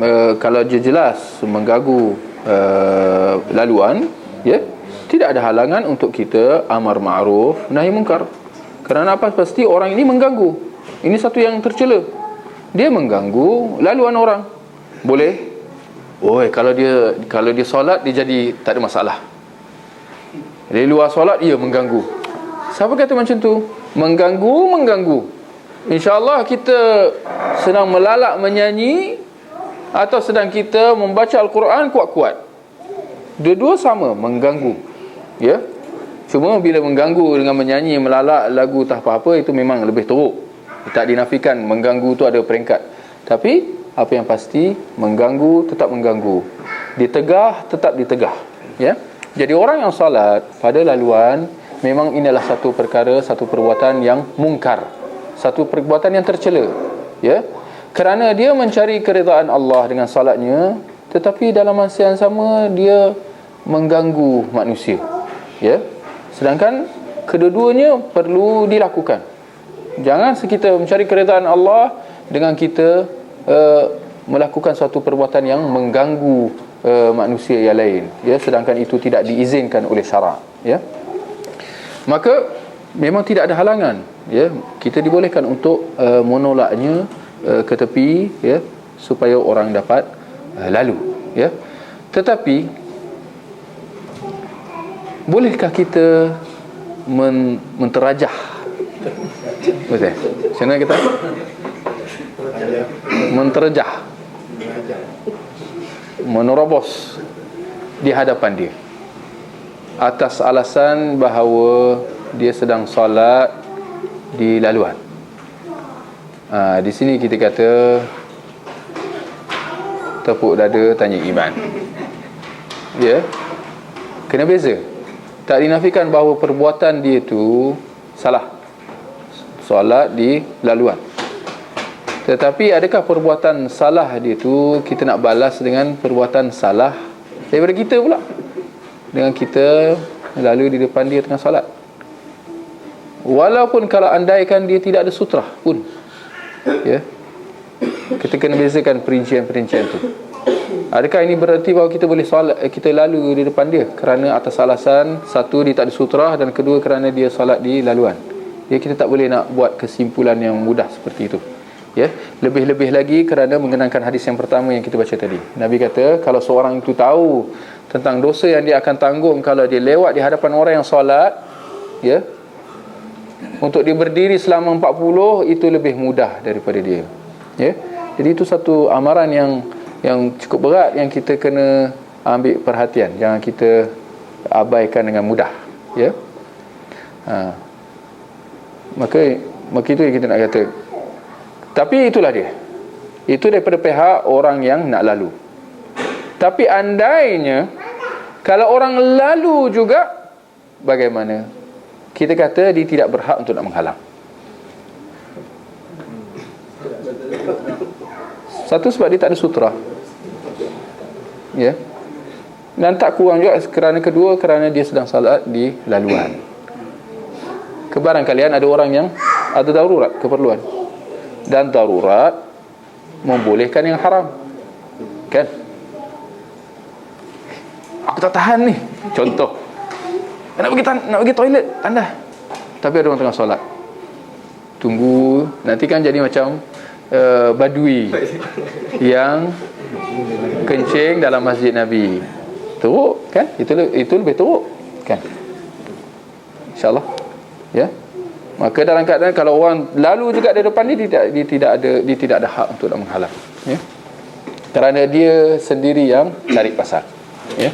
uh, kalau dia jelas mengganggu uh, laluan ya tidak ada halangan untuk kita amar ma'ruf nahi munkar kerana apa pasti orang ini mengganggu ini satu yang tercela dia mengganggu laluan orang boleh Oi, kalau dia kalau dia solat dia jadi tak ada masalah. Di luar solat ia mengganggu. Siapa kata macam tu? Mengganggu, mengganggu. Insya-Allah kita sedang melalak menyanyi atau sedang kita membaca al-Quran kuat-kuat. Dua-dua sama mengganggu. Ya. Cuma bila mengganggu dengan menyanyi melalak lagu tak apa-apa itu memang lebih teruk. Tak dinafikan mengganggu tu ada peringkat. Tapi apa yang pasti mengganggu tetap mengganggu ditegah tetap ditegah ya jadi orang yang salat pada laluan memang inilah satu perkara satu perbuatan yang mungkar satu perbuatan yang tercela ya kerana dia mencari keridaan Allah dengan salatnya tetapi dalam masa yang sama dia mengganggu manusia ya. Sedangkan kedua-duanya perlu dilakukan. Jangan kita mencari keridaan Allah dengan kita uh, melakukan suatu perbuatan yang mengganggu uh, manusia yang lain ya. Sedangkan itu tidak diizinkan oleh syarak ya. Maka memang tidak ada halangan ya. Kita dibolehkan untuk uh, menolaknya uh, ke tepi ya supaya orang dapat uh, lalu ya. Tetapi bolehkah kita men menterajah? Betul. Mana kita? Menterjah menerobos di hadapan dia. Atas alasan bahawa dia sedang solat di laluan ha, di sini kita kata tepuk dada tanya iman ya kena beza tak dinafikan bahawa perbuatan dia tu salah solat di laluan tetapi adakah perbuatan salah dia tu kita nak balas dengan perbuatan salah daripada kita pula? Dengan kita lalu di depan dia tengah solat. Walaupun kalau andaikan dia tidak ada sutra pun. Ya. Kita kena bezakan perincian-perincian tu. Adakah ini berarti bahawa kita boleh solat eh, kita lalu di depan dia kerana atas alasan satu dia tak ada sutra dan kedua kerana dia solat di laluan. Ya kita tak boleh nak buat kesimpulan yang mudah seperti itu ya lebih-lebih lagi kerana mengenangkan hadis yang pertama yang kita baca tadi nabi kata kalau seorang itu tahu tentang dosa yang dia akan tanggung kalau dia lewat di hadapan orang yang solat ya untuk dia berdiri selama 40 itu lebih mudah daripada dia ya jadi itu satu amaran yang yang cukup berat yang kita kena ambil perhatian jangan kita abaikan dengan mudah ya ha. maka maka itu yang kita nak kata tapi itulah dia. Itu daripada pihak orang yang nak lalu. Tapi andainya kalau orang lalu juga bagaimana? Kita kata dia tidak berhak untuk nak menghalang. Satu sebab dia tak ada sutra. Ya. Dan tak kurang juga kerana kedua kerana dia sedang salat di laluan. Kebarang kalian ada orang yang ada darurat keperluan dan darurat membolehkan yang haram kan aku tak tahan ni contoh nak pergi nak pergi toilet tanda. Tapi ada orang tengah solat. Tunggu. Nanti kan jadi macam uh, badui yang kencing dalam masjid Nabi. Teruk kan? Itu itu lebih teruk kan? Insyaallah. Ya? Yeah? maka dalam keadaan kalau orang lalu juga di depan dia tidak dia tidak ada dia tidak ada hak untuk nak menghalang. Ya? Kerana dia sendiri yang cari pasal. Ya